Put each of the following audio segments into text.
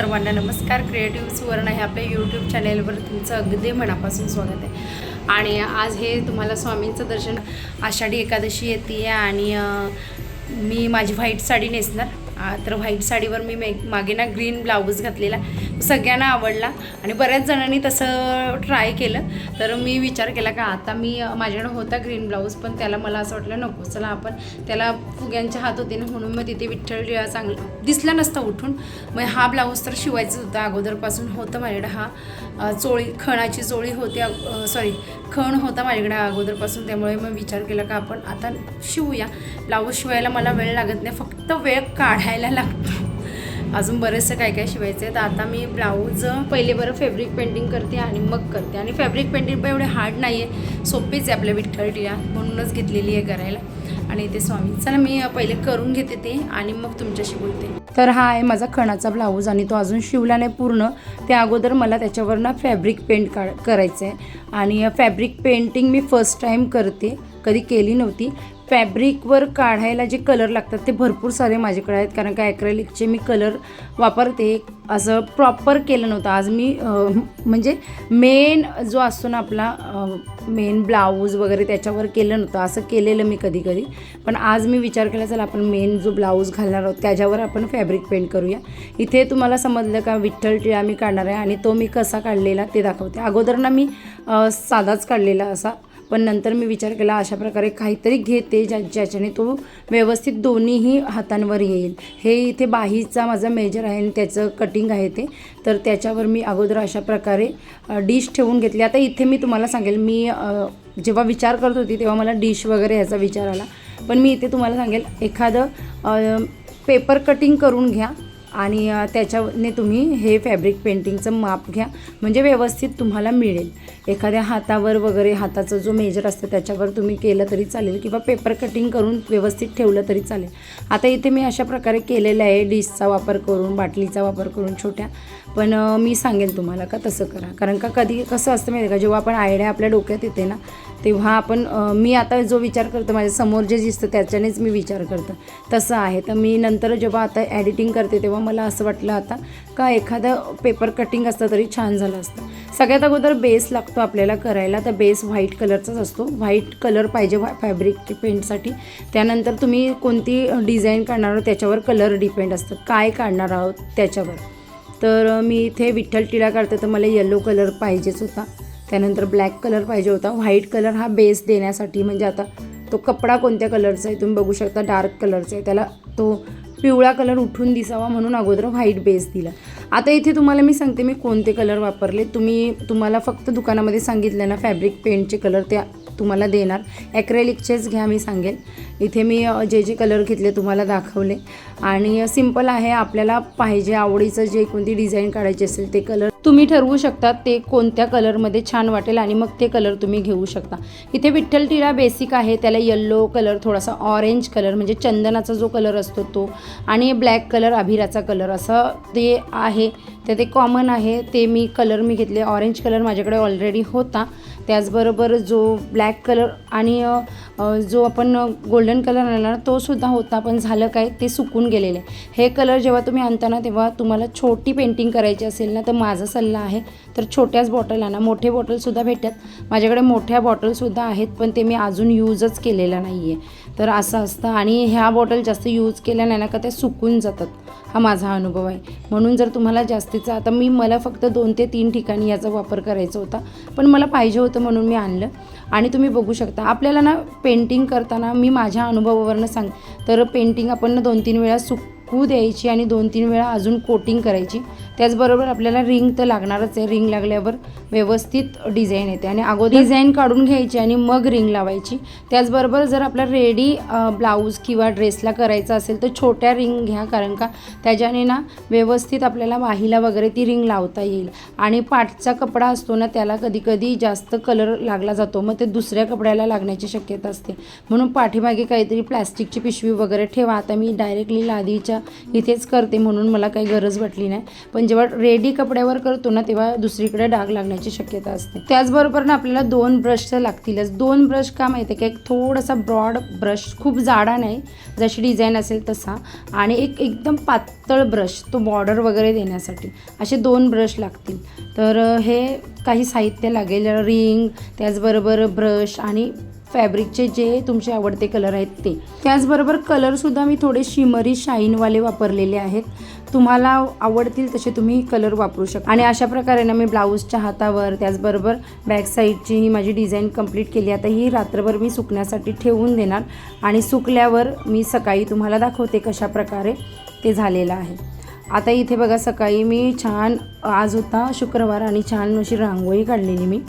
सर्वांना नमस्कार. क्रिएटिव्ह सुवर्ण हे आपल्या यूट्यूब चॅनेलवर तुमचं अगदी मनापासून स्वागत आहे. आणि आज हे तुम्हाला स्वामींचं दर्शन आषाढी एकादशी येते आणि मी माझी व्हाईट साडी नेसणार. तर व्हाईट साडीवर मी मे मागे ना ग्रीन ब्लाऊज घातलेला. सगळ्यांना आवडला. आणि बऱ्याच जणांनी तसं ट्राय केलं. तर मी विचार केला का आता मी माझ्याकडं होता ग्रीन ब्लाऊज पण त्याला मला असं वाटलं नको चला आपण त्याला फुग्यांचे हात होते ना म्हणून मग तिथे विठ्ठल टिळा चांगला दिसला नसता उठून. मग हा ब्लाऊज तर शिवायचं होता अगोदरपासून होतं माझ्याकडे हा. चोळी खणाची चोळी होती सॉरी खण होता माझ्याकडे अगोदरपासून त्यामुळे मग विचार केला का आपण आता शिवूया. ब्लाऊज शिवायला मला वेळ लागत नाही फक्त वेळ काढायला लागतो. अजून बरेचसे काय काय शिवायचं आहे तर आता मी ब्लाऊज पहिले बरं फॅब्रिक पेंटिंग करते आणि मग करते. आणि फॅब्रिक पेंटिंग पण एवढे हार्ड नाही आहे सोपेच आहे आपल्या विठ्ठल टिळा म्हणूनच घेतलेली आहे करायला. आणि ते स्वामी चला मी पहिले करून घेते ते आणि मग तुमच्याशी बोलते. तर हा आहे माझा खणाचा ब्लाऊज आणि तो अजून शिवला नाही पूर्ण. त्या अगोदर मला त्याच्यावर ना फॅब्रिक पेंट का करायचं आहे आणि फॅब्रिक पेंटिंग मी फर्स्ट टाईम करते. कधी केली नव्हती. फॅब्रिकवर काढायला जे कलर लागतात ते भरपूर सारे माझ्याकडे आहेत. कारण का ॲक्रेलिकचे मी कलर वापरते. असं प्रॉपर केलं नव्हतं. आज मी म्हणजे मेन जो असतो ना आपला मेन ब्लाऊज वगैरे त्याच्यावर केलं नव्हतं. असं केलेलं मी कधी कधी पण आज मी विचार केला चला आपण मेन जो ब्लाऊज घालणार आहोत त्याच्यावर आपण फॅब्रिक पेंट करूया. इथे तुम्हाला समजलं का विठ्ठल टिळा मी काढणार आहे आणि तो मी कसा काढलेला ते दाखवते. अगोदर ना मी साधाच काढलेला असा पण नंतर मी विचार केला अशा प्रकारे काहीतरी घेते ज्या ज्याच्याने तो व्यवस्थित दोन्हीही हातांवर येईल. हे इथे बाहीचा माझा मेजर आहे आणि त्याचं कटिंग आहे ते. तर त्याच्यावर मी अगोदर अशा प्रकारे डिश ठेवून घेतली. आता इथे मी तुम्हाला सांगेल मी जेव्हा विचार करत होती तेव्हा मला डिश वगैरे ह्याचा विचार आला. पण मी इथे तुम्हाला सांगेल एखादं पेपर कटिंग करून घ्या. आणि त्याच्याने तुम्ही हे फॅब्रिक पेंटिंगचं माप घ्या. म्हणजे व्यवस्थित तुम्हाला मिळेल. एखाद्या हातावर वगैरे हाताचं जो मेजर असतं त्याच्यावर तुम्ही केलं तरी चालेल किंवा पेपर कटिंग करून व्यवस्थित ठेवलं तरी चालेल. आता इथे मी अशा प्रकारे केलेलं आहे. डिशचा वापर करून बाटलीचा वापर करून छोट्या. पण मी सांगेल तुम्हाला का तसं करा. कारण का कधी कसं असतं माहिती आहे का? जेव्हा आपण आयडिया आपल्या डोक्यात येते ना तेव्हा आपण मी आता जो विचार करतो माझ्यासमोर जे दिसतं त्याच्यानेच मी विचार करतो. तसं आहे. तर मी नंतर जेव्हा आता एडिटिंग करते तेव्हा मला असं वाटलं आता का एखादं पेपर कटिंग असतं तरी छान झालं असतं. सगळ्यात अगोदर बेस लागतो आपल्याला करायला तर बेस व्हाईट कलरचाच असतो. व्हाईट कलर पाहिजे व्हा फॅब्रिक पेंटसाठी त्यानंतर तुम्ही कोणती डिझाईन काढणार आहोत त्याच्यावर कलर डिपेंड असतं काय काढणार आहोत त्याच्यावर. तर मी इथे विठ्ठल टिळा काढते तर मला येलो कलर पाहिजेच होता. त्यानंतर ब्लॅक कलर पाहिजे होता. व्हाईट कलर हा बेस देण्यासाठी म्हणजे आता तो कपडा कोणत्या कलरचा आहे तुम्ही बघू शकता डार्क कलरचा आहे. त्याला तो पिवळा कलर उठून दिसावा म्हणून अगोदर व्हाईट बेस दिला. आता इथे तुम्हाला मी सांगते मी कोणते कलर वापरले. तुम्ही तुम्हाला फक्त दुकानामध्ये सांगितलं ना फॅब्रिक पेंटचे कलर त्या तुम्हाला देणार. ॲक्रेलिकचेच घ्या मी सांगेल इथे मी जे जे कलर घेतले तुम्हाला दाखवले. आणि सिंपल आहे आपल्याला पाहिजे आवडीचं जे कोणती डिझाईन काढायची असेल ते कलर तुम्ही ठरवू शकता ते कोणत्या कलरमध्ये छान वाटेल आणि मग ते कलर तुम्ही घेऊ शकता. इथे विठ्ठल टिळा बेसिक आहे त्याला येल्लो कलर थोडासा ऑरेंज कलर म्हणजे चंदनाचा जो कलर असतो तो आणि ब्लॅक कलर अभिराचा कलर असं ते आहे. तर ते कॉमन आहे. ते मी कलर मी घेतले. ऑरेंज कलर माझ्याकडे ऑलरेडी होता. त्याचबरोबर जो ब्लॅक कलर आणि जो आपण गोल्डन कलर आणला ना तो सुद्धा होता पण झालं काय? ते सुकून गेलेले. हे कलर जेव्हा तुम्ही आणताना तेव्हा तुम्हाला छोटी पेंटिंग करायची असेल ना तर माझं सल्ला आहे. तर छोट्याच बॉटल आणा मोठे बॉटलसुद्धा भेटतात. माझ्याकडे मोठ्या बॉटलसुद्धा आहेत पण ते मी अजून यूजच केलेलं नाही आहे तर असं असतं. आणि ह्या बॉटल जास्त यूज केल्या नाही ना का त्या सुकून जातात. हा माझा अनुभव आहे. म्हणून जर तुम्हाला जास्तीचा आता मी मला फक्त दोन ते तीन ठिकाणी याचा वापर करायचा होता. पण मला पाहिजे होतं म्हणून मी आणलं. आणि तुम्ही बघू शकता आपल्याला ना पेंटिंग करताना मी माझ्या अनुभवावरनं सांग तर पेंटिंग आपण ना दोन तीन वेळा सुक द्यायची आणि दोन तीन वेळा अजून कोटिंग करायची. त्याचबरोबर आपल्याला रिंग तर लागणारच आहे. रिंग लागल्यावर व्यवस्थित डिझाईन येते. आणि अगोदर डिझाईन काढून घ्यायची आणि मग रिंग लावायची. त्याचबरोबर जर आपला रेडी ब्लाऊज किंवा ड्रेसला करायचा असेल तर छोट्या रिंग घ्या. कारण का? त्याच्याने ना व्यवस्थित आपल्याला वाहीला वगैरे ती रिंग लावता येईल. आणि पाठचा कपडा असतो ना त्याला कधी कधी जास्त कलर लागला जातो. मग ते दुसऱ्या कपड्याला लागण्याची शक्यता असते. म्हणून पाठीमागे काहीतरी प्लॅस्टिकची पिशवी वगैरे ठेवा. आता मी डायरेक्टली लादीच्या इथेच करते म्हणून मला काही गरज वाटली नाही. पण जेव्हा रेडी कपड्यावर करतो ना तेव्हा दुसरीकडे डाग लागण्याची शक्यता असते. त्याचबरोबर ना आपल्याला दोन ब्रश तर लागतीलच. दोन ब्रश का माहिती आहे का? एक थोडासा ब्रॉड ब्रश खूप जाडा नाही. जशी डिझाईन असेल तसा. आणि एक एकदम पातळ ब्रश तो बॉर्डर वगैरे देण्यासाठी. असे दोन ब्रश लागतील. तर हे काही साहित्य लागेल. रिंग त्याचबरोबर ब्रश आणि फॅब्रिकचे जे तुमचे आवडते कलर आहेत ते. त्याचबरोबर कलरसुद्धा मी थोडे शिमरी शाईनवाले वापरलेले आहेत. तुम्हाला आवडतील तसे तुम्ही कलर वापरू शकता. आणि अशा प्रकारे ना मी ब्लाऊजच्या हातावर त्याचबरोबर बॅक साईडची ही माझी डिझाईन कंप्लीट केली. आता ही रात्रभर मी सुकण्यासाठी ठेवून देणार. आणि सुकल्यावर मी सकाळी तुम्हाला दाखवते कशा प्रकारे ते झालेलं आहे. आता इथे बघा सकाळी मी छान आज होता शुक्रवार आणि छान अशी रांगोळी काढलेली मी.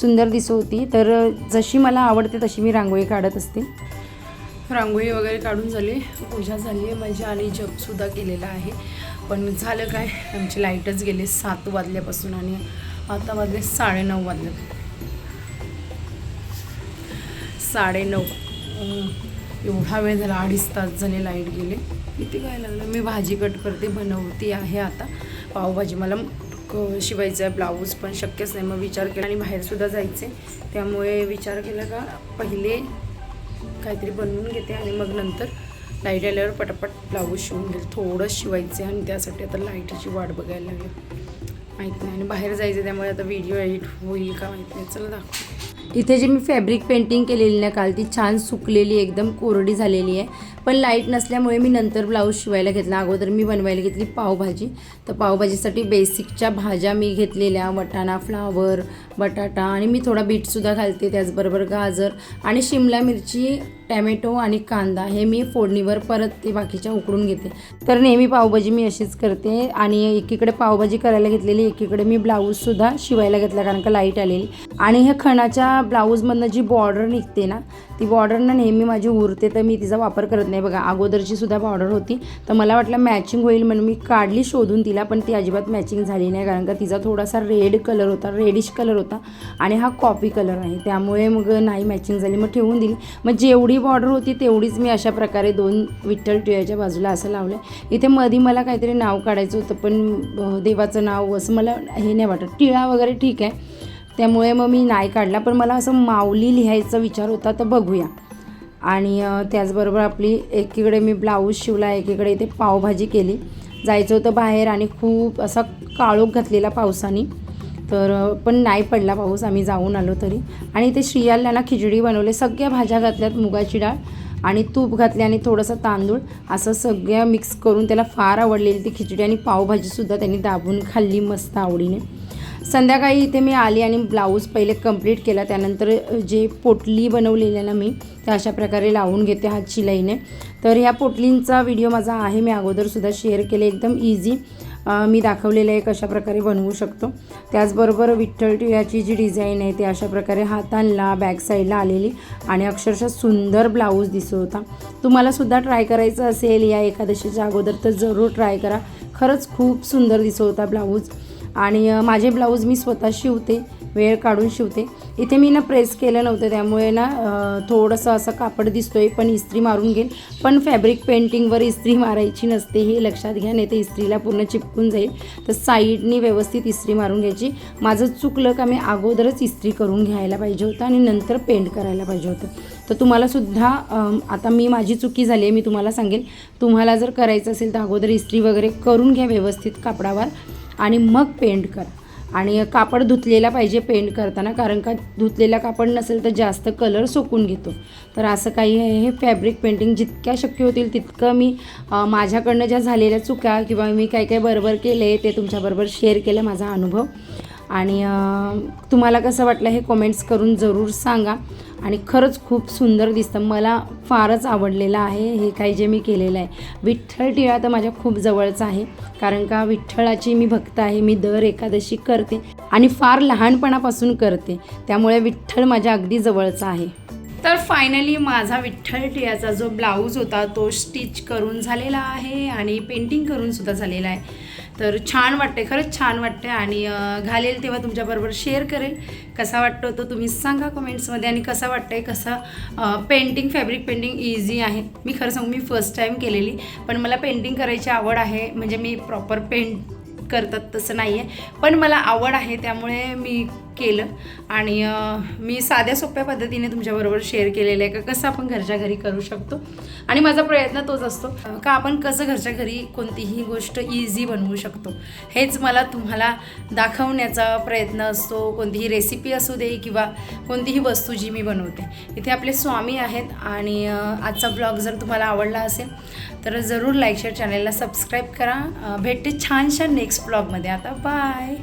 सुंदर दिसत होती. तर जशी मला आवडते तशी मी रांगोळी काढत असते. रांगोळी वगैरे काढून झाली. पूजा झाली आहे माझी आणि जपसुद्धा केलेला आहे. पण झालं काय? आमची लाईटच गेली सात वाजल्यापासून आणि आता वाजले साडेनऊ वाजले. साडेनऊ. एवढा वेळ झाला अडीच तास झाले लाइट गेले. किती काय लागलं? मी भाजी कट करते बनवती आहे आता. पावभाजी मला शिवायचं आहे ब्लाऊज पण शक्यच नाही. मग विचार केला आणि बाहेरसुद्धा जायचे. त्यामुळे विचार केला का पहिले काहीतरी बनवून घेते आणि मग नंतर लाइट आल्यावर पटापट ब्लाऊज शिवून घेईल. थोडं शिवायचे आणि त्यासाठी आता लाईटीची वाट बघायला लागेल. माहीत नाही. आणि बाहेर जायचं त्यामुळे आता व्हिडिओ एडिट होईल का माहीत नाही. चला दाखव. इथे जी मी फॅब्रिक पेंटिंग केलेली ना काल ती छान सुकलेली एकदम कोरडी झालेली आहे. पण लाइट नसल्यामुळे मी नंतर ब्लाऊज शिवायला घेतला. अगोदर मी बनवायला घेतली पावभाजी. तर पावभाजीसाठी बेसिकच्या भाज्या मी घेतलेल्या. वटाणा फ्लावर बटाटा आणि मी थोडा बीटसुद्धा घालते त्याचबरोबर गाजर आणि शिमला मिरची टॅमॅटो आणि कांदा हे मी फोडणीवर परत ते बाकीच्या उकडून घेते. तर नेहमी पावभाजी मी अशीच करते आणि एकीकडे पावभाजी करायला घेतलेली एकीकडे मी ब्लाऊजसुद्धा शिवायला घेतला कारण का लाइट आलेली. आणि ह्या खणाच्या ब्लाऊजमधनं जी बॉर्डर निघते ना ती बॉर्डर ना नेहमी माझी उरते तर मी तिचा वापर करत नाही. बघा अगोदरची सुद्धा बॉर्डर होती. तर मला वाटलं मॅचिंग होईल म्हणून मी काढली शोधून तिला पण ती अजिबात मॅचिंग झाली नाही कारण का तिचा थोडासा रेड कलर होता रेडिश कलर होता आणि हा कॉफी कलर आहे. त्यामुळे मग नाही मॅचिंग झाली. मग ठेवून दिली. मग जेवढी बॉर्डर होती तेवढीच मी अशा प्रकारे दोन विठ्ठल टिळ्याच्या बाजूला असं लावलं इथे मधी मला काहीतरी नाव काढायचं होतं पण देवाचं नाव असं मला हे नाही वाटत. टिळा वगैरे ठीक आहे. त्यामुळे मग मी नाही काढला पण मला असं माऊली लिहायचा विचार होता तर बघूया. आणि त्याचबरोबर आपली एकीकडे मी ब्लाऊज शिवला एकीकडे इथे पावभाजी केली. जायचं होतं बाहेर आणि खूप असा काळोख घातलेला पावसाने. तर पण नाही पडला पाऊस आम्ही जाऊन आलो तरी. आणि ते श्रियाला ना खिचडी बनवले सगळ्या भाज्या घातल्यात मुगाची डाळ आणि तूप घातले आणि थोडंसं तांदूळ. असं सगळ्या मिक्स करून त्याला फार आवडलेली ती खिचडी आणि पावभाजीसुद्धा त्यांनी दाबून खाल्ली मस्त आवडीने. संध्याकाळी इथे मी आली आणि ब्लाऊज पहिले कंप्लीट केला त्यानंतर जे पोटली बनवलेली आहे ना मी ते अशा प्रकारे लावून घेते हात शिलाईने. तर ह्या पोटलींचा व्हिडिओ माझा आहे मी अगोदरसुद्धा शेअर केले एकदम इझी मी दाखवलेलं आहे कशा प्रकारे बनवू शकतो. त्याचबरोबर विठ्ठल टिळ्याची जी डिझाईन आहे ते अशा प्रकारे हातांना बॅक साईडला आलेली आणि अक्षरशः सुंदर ब्लाऊज दिसत होता. तुम्हालासुद्धा ट्राय करायचं असेल या एकादशीच्या अगोदर तर जरूर ट्राय करा. खरंच खूप सुंदर दिसत होता ब्लाऊज. आणि माझे ब्लाऊज मी स्वतः शिवते. वेळ काढून शिवते. इथे मी ना प्रेस केलं नव्हतं त्यामुळे ना थोडंसं असं कापड दिसतोय पण इस्त्री मारून घेईल पण फॅब्रिक पेंटिंगवर इस्त्री मारायची नसते हे लक्षात घ्या नाही तर इस्त्रीला पूर्ण चिपकून जाईल. तर साईडनी व्यवस्थित इस्त्री मारून घ्यायची. माझं चुकलं का मी अगोदरच इस्त्री करून घ्यायला पाहिजे होतं आणि नंतर पेंट करायला पाहिजे होतं. तर तुम्हालासुद्धा आता मी माझी चुकी झाली आहे मी तुम्हाला सांगेल. तुम्हाला जर करायचं असेल तर अगोदर इस्त्री वगैरे करून घ्या व्यवस्थित कापडावर आणि मग पेंट करा. आणि कापड धुतलेला पाहिजे पेंट करताना कारण का धुतलेला कापड नसेल तर जास्त कलर सोकून घेतो. तर असं काही आहे हे फॅब्रिक पेंटिंग जितक्या शक्य होतील तितकं मी माझ्याकडनं ज्या झालेल्या चुका किंवा मी काय काय बरोबर केले ते तुमच्याबरोबर शेअर केलं माझा अनुभव. आणि तुम्हाला कसं वाटलं हे कमेंट्स करून जरूर सांगा. आणि खरंच खूप सुंदर दिसतं. मला फारच आवडलेलं आहे हे काही जे मी केलेलं आहे. विठ्ठल टिळा तर माझ्या खूप जवळचा आहे. कारण का विठ्ठलाची मी भक्त आहे मी दर एकादशी करते आणि फार लहानपणापासून करते. त्यामुळे विठ्ठल माझ्या अगदी जवळचा आहे. तर फायनली माझा विठ्ठल टिळाचा जो ब्लाऊज होता तो स्टिच करून झालेला आहे आणि पेंटिंग करून सुद्धा झालेला आहे. तर छान वाटते खरंच छान वाटते आणि घालेल तेव्हा तुमच्याबरोबर शेअर करेल. कसा वाटतो तो तुम्ही सांगा कमेंट्समध्ये आणि कसा वाटतंय कसा पेंटिंग फॅब्रिक पेंटिंग इझी आहे. मी खरं सांगू मी फर्स्ट टाईम केलेली. पण मला पेंटिंग करायची आवड आहे. म्हणजे मी प्रॉपर पेंट करतात तसं नाही आहे पण मला आवड आहे त्यामुळे मी केलं. आणि मी साध्या सोप्या पद्धतीने तुमच्याबरोबर शेअर केलेलं आहे का कसं आपण घरच्या घरी करू शकतो? आणि माझा प्रयत्न तोच असतो का आपण कसं घरच्या घरी कोणतीही गोष्ट इझी बनवू शकतो? हेच मला तुम्हाला दाखवण्याचा प्रयत्न असतो. कोणतीही रेसिपी असू दे किंवा कोणतीही वस्तू जी मी बनवते. इथे आपले स्वामी आहेत आणि आजचा ब्लॉग जर तुम्हाला आवडला असेल तर जरूर लाईक शेअर चॅनलला सबस्क्राईब करा. भेटते छानशा नेक्स्ट ब्लॉगमध्ये आता बाय